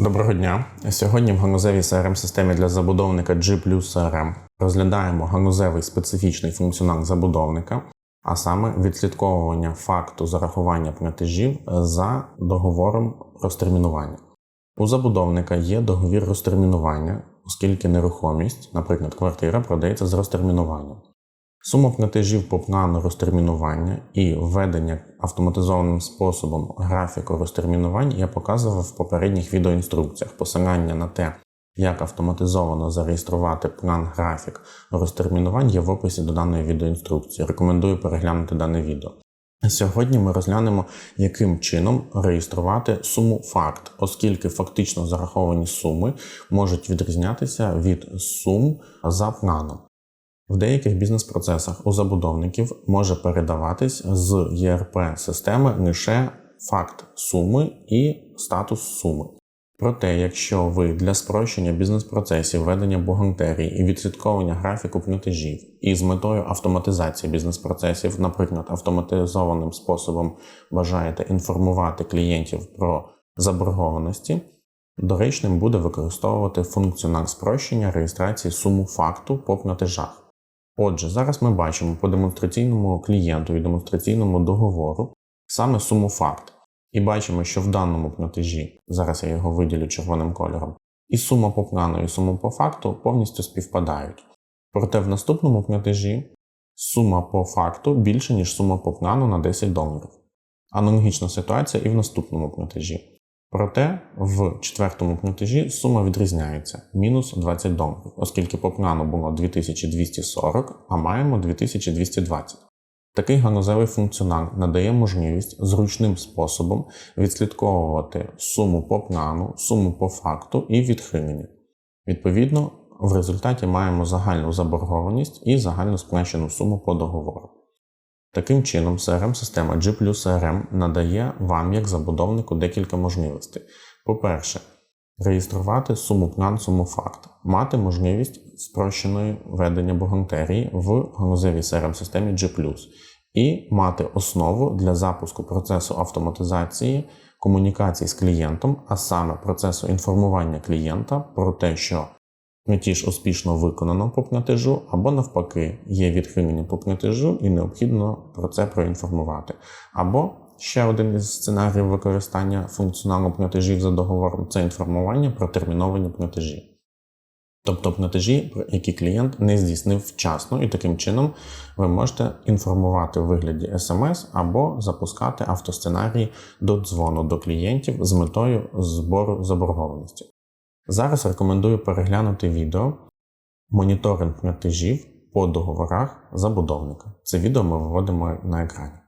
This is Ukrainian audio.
Доброго дня. Сьогодні в ганузевій crm системі для забудовника G CRM розглядаємо ганузевий специфічний функціонал забудовника, а саме відслідковування факту зарахування платежів за договором розтермінування. У забудовника є договір розтермінування, оскільки нерухомість, наприклад, квартира, продається з розтермінуванням. Сума платежів по плану розтермінування і введення автоматизованим способом графіку розтермінувань я показував в попередніх відеоінструкціях. Посилання на те, як автоматизовано зареєструвати план графік розтермінувань є в описі до даної відеоінструкції. Рекомендую переглянути дане відео. Сьогодні ми розглянемо, яким чином реєструвати суму факт, оскільки фактично зараховані суми можуть відрізнятися від сум за планом. В деяких бізнес-процесах у забудовників може передаватись з ЄРП-системи лише факт суми і статус суми. Проте, якщо ви для спрощення бізнес-процесів ведення бухгалтерії і відслідковування графіку платежів і з метою автоматизації бізнес-процесів, наприклад, автоматизованим способом бажаєте інформувати клієнтів про заборгованості, доречним буде використовувати функціонал спрощення реєстрації суму факту по платежах. Отже, зараз ми бачимо по демонстраційному клієнту і демонстраційному договору саме суму факт. І бачимо, що в даному платежі, зараз я його виділю червоним кольором, і сума по плану, і сума по факту повністю співпадають. Проте в наступному платежі сума по факту більше, ніж сума по плану на 10 доларів. Аналогічна ситуація і в наступному платежі. Проте в четвертому платежі сума відрізняється мінус 20 доларів, оскільки по плану було 2240, а маємо 2220. Такий ганузевий функціонал надає можливість зручним способом відслідковувати суму по плану, суму по факту і відхилення. Відповідно, в результаті маємо загальну заборгованість і загальну сплачену суму по договору. Таким чином, CRM-система G CRM надає вам, як забудовнику, декілька можливостей. По-перше, реєструвати суму план, суму факт, мати можливість спрощеної ведення бухгалтерії в ганузевій CRM-системі G і мати основу для запуску процесу автоматизації комунікації з клієнтом, а саме процесу інформування клієнта про те, що платіж успішно виконано по платежу, або навпаки, є відхилення по платежу і необхідно про це проінформувати. Або ще один із сценаріїв використання функціоналу платежів за договором це інформування про терміновані платежі. Тобто платежі, які клієнт не здійснив вчасно, і таким чином ви можете інформувати в вигляді смс або запускати автосценарії до дзвону до клієнтів з метою збору заборгованості. Зараз рекомендую переглянути відео моніторинг платежів по договорах забудовника. Це відео ми виводимо на екрані.